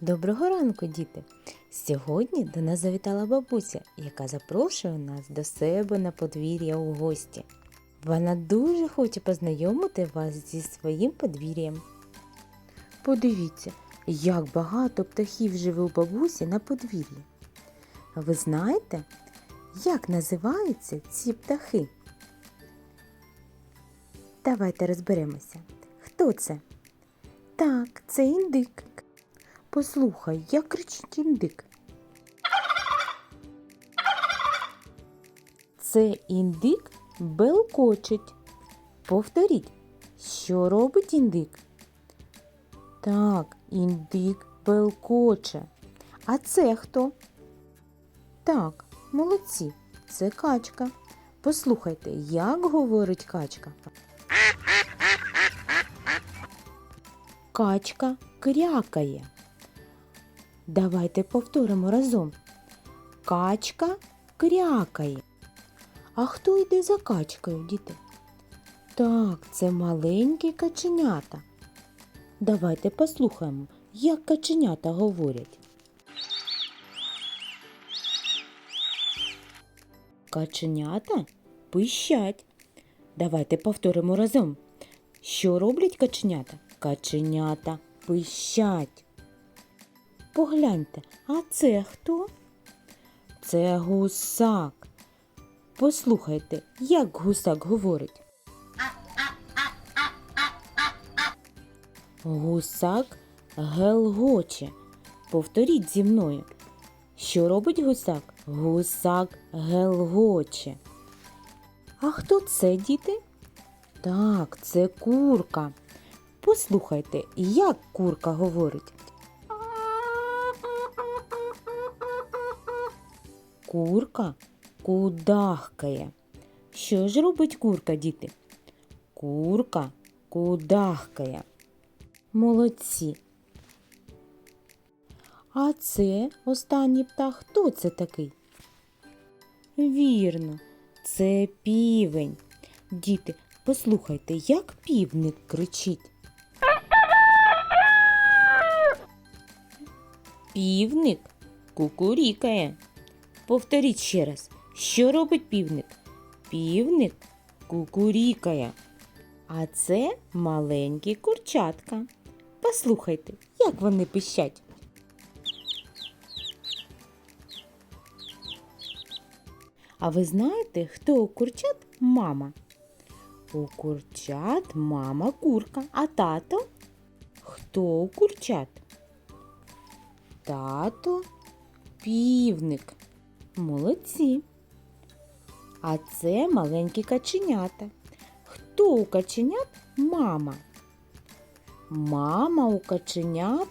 Доброго ранку, діти! Сьогодні до нас завітала бабуся, яка запрошує нас до себе на подвір'я у гості. Вона дуже хоче познайомити вас зі своїм подвір'ям. Подивіться, як багато птахів живе у бабусі на подвір'ї. Ви знаєте, як називаються ці птахи? Давайте розберемося. Хто це? Так, це індик. Послухай, як кричить індик. Це індик белкочить. Повторіть, що робить індик? Так, індик белкоче. А це хто? Так, молодці, це качка. Послухайте, як говорить качка. Качка крякає. Давайте повторимо разом. Качка крякає. А хто йде за качкою, діти? Так, це маленькі каченята. Давайте послухаємо, як каченята говорять. Каченята пищать. Давайте повторимо разом. Що роблять каченята? Каченята пищать. Погляньте, а це хто? Це гусак. Послухайте, як гусак говорить. Гусак гелгоче. Повторіть зі мною. Що робить гусак? Гусак гелгоче. А хто це, діти? Так, це курка. Послухайте, як курка говорить. Курка кудахкає. Що ж робить курка, діти? Курка кудахкає. Молодці. А це останній птах. Хто це такий? Вірно, це півень. Діти, послухайте, як півник кричить. Півник кукурікає. Повторіть ще раз, що робить півник? Півник кукурікає. А це маленькі курчатка. Послухайте, як вони пищать. А ви знаєте, хто у курчат мама? У курчат мама курка, а тато? Хто у курчат? Тато півник. Молодці. А це маленькі каченята. Хто у каченят мама? Мама у каченят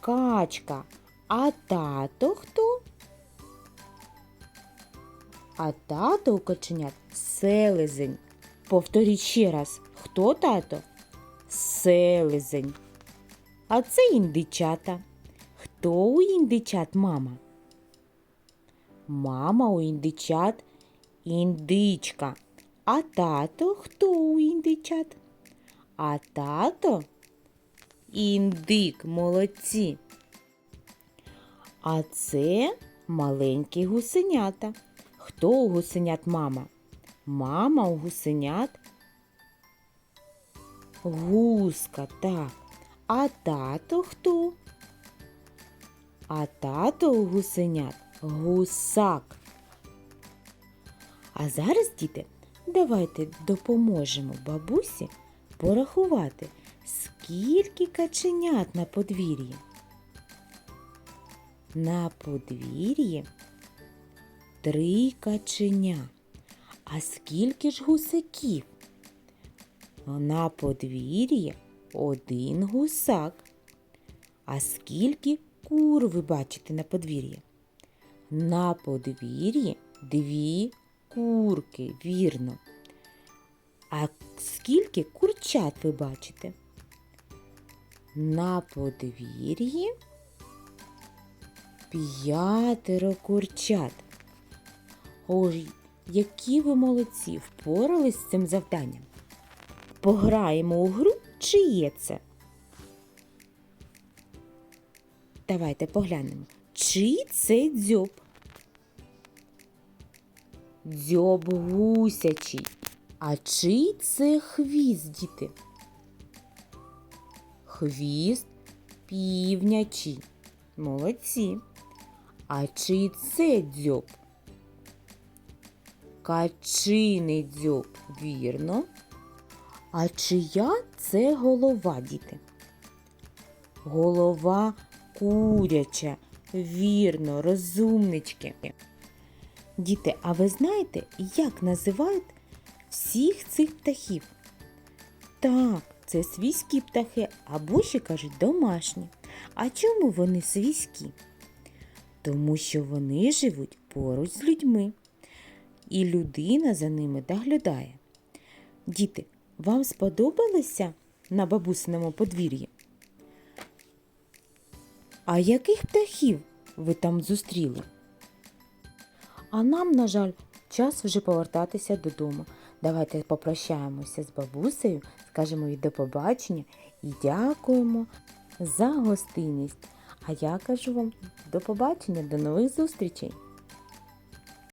качка. А тато хто? А тато у каченят селезень. Повторіть ще раз, хто тато? Селезень. А це індичата. Хто у індичат мама? Мама у індичат індичка. А тато хто у індичат? А тато індик, молодці. А це маленькі гусенята. Хто у гусенят мама? Мама у гусенят гуска, так. А тато хто? А тато у гусенят гусак. А зараз, діти, давайте допоможемо бабусі порахувати, скільки каченят на подвір'ї. На подвір'ї три каченя. А скільки ж гусаків? На подвір'ї один гусак. А скільки кур ви бачите на подвір'ї? На подвір'ї дві курки, вірно. А скільки курчат ви бачите? На подвір'ї п'ятеро курчат. Ой, які ви молодці, впорались з цим завданням. Пограємо у гру, чиє це? Давайте поглянемо. Чий це дзьоб? Дзьоб гусячий. А чий це хвіст, діти? Хвіст півнячий. Молодці. А чий це дзьоб? Качиний дзьоб, вірно. А чия це голова, діти? Голова куряча, вірно, розумнички. Діти, а ви знаєте, як називають всіх цих птахів? Так, це свійські птахи, або ще кажуть домашні. А чому вони свійські? Тому що вони живуть поруч з людьми, і людина за ними доглядає. Діти, вам сподобалося на бабусиному подвір'ї? А яких птахів ви там зустріли? А нам, на жаль, час вже повертатися додому. Давайте попрощаємося з бабусею, скажемо їй до побачення і дякуємо за гостинність. А я кажу вам до побачення, до нових зустрічей!